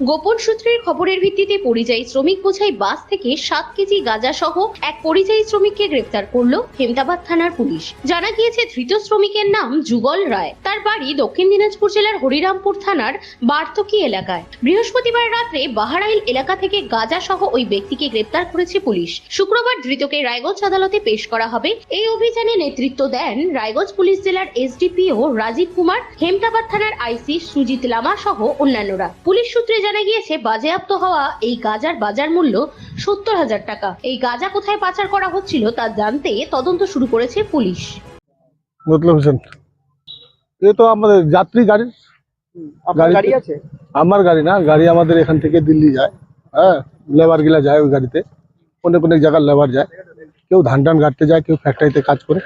গোপন সূত্রের খবরের ভিত্তিতে পরিযায়ী শ্রমিক বোঝাই বাস থেকে সাত কেজি গাঁজা সহ এক পরিযায়ী শ্রমিককে গ্রেপ্তার করল হেমদাবাদ থানার পুলিশ। জানা গিয়েছে, ধৃত শ্রমিকের নাম যুগল রায়। তার বাড়ি দক্ষিণ দিনাজপুর জেলার হরিরামপুর থানার বার্তকি এলাকায়। বৃহস্পতিবার রাত্রে বাহারাইল এলাকা থেকে গাঁজা সহ ওই ব্যক্তিকে গ্রেপ্তার করেছে পুলিশ। শুক্রবার ধৃতকে রায়গঞ্জ আদালতে পেশ করা হবে। এই অভিযানে নেতৃত্ব দেন রায়গঞ্জ পুলিশ জেলার এসডিপিও রাজীব কুমার, হেমদাবাদ থানার আইসি সুজিত লামা সহ অন্যান্যরা। পুলিশ সূত্রে জানা গিয়েছে বাজেয়াপ্ত হওয়া এই গাজার বাজার মূল্য সত্তর হাজার টাকা। এই গাজা কোথায় পাচার করা হচ্ছিল তা জানতে তদন্ত শুরু করেছে পুলিশ। মতলব হোসেন এ তো আমাদের যাত্রী গাড়ি। গাড়ি আছে? আমার গাড়ি না গাড়ি আমাদের এখান থেকে দিল্লি যায়। হ্যাঁ লেবার গিলা যায় ওই গাড়িতে। অনেক অনেক জায়গার লেবার যায়। কেউ ধান টান কাটতে যায় কেউ ফ্যাক্টরিতে কাজ করে।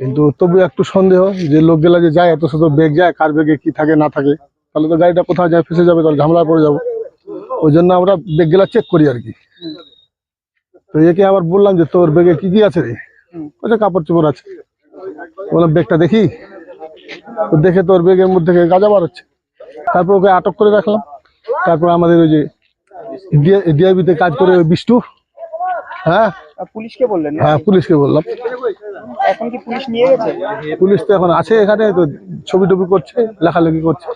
কিন্তু তবু একটু সন্দেহ যে লোক লোকগুলা যে যায় এত শত বেগ যায় কার বেগে কি থাকে না থাকে। তাহলে তো গাড়িটা কোথাও যায় ফেসে যাবে তাহলে ঝামেলা পড়ে যাব। ওই জন্য আমরা বেগগুলা চেক করি আর কি। তো একে আবার বললাম যে তোর বেগে কি কি আছে রে? বলছে কাপড় চোপড় আছে। বললাম বেগটা দেখি? তো দেখে তোর বেগের মধ্যে গাঁজা বার হচ্ছে। তারপর ওকে আটক করে রাখলাম। তারপর আমাদের ওই যে ডিআইবিতে কাজ করে ওই বিষ্টু। হ্যাঁ? পুলিশকে বললেন হ্যাঁ পুলিশকে বললাম। এখন কি পুলিশ নিয়ে গেছে? পুলিশ তো এখন আছে এখানে তো ছবি টবি করছে লেখালেখি করছে।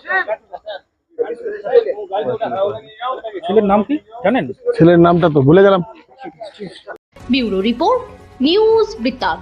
ছেলের নাম কি? জানেন? ছেলের নামটা তো ভুলে গেলাম। বিউরো রিপোর্ট নিউজ বৃত্তান্ত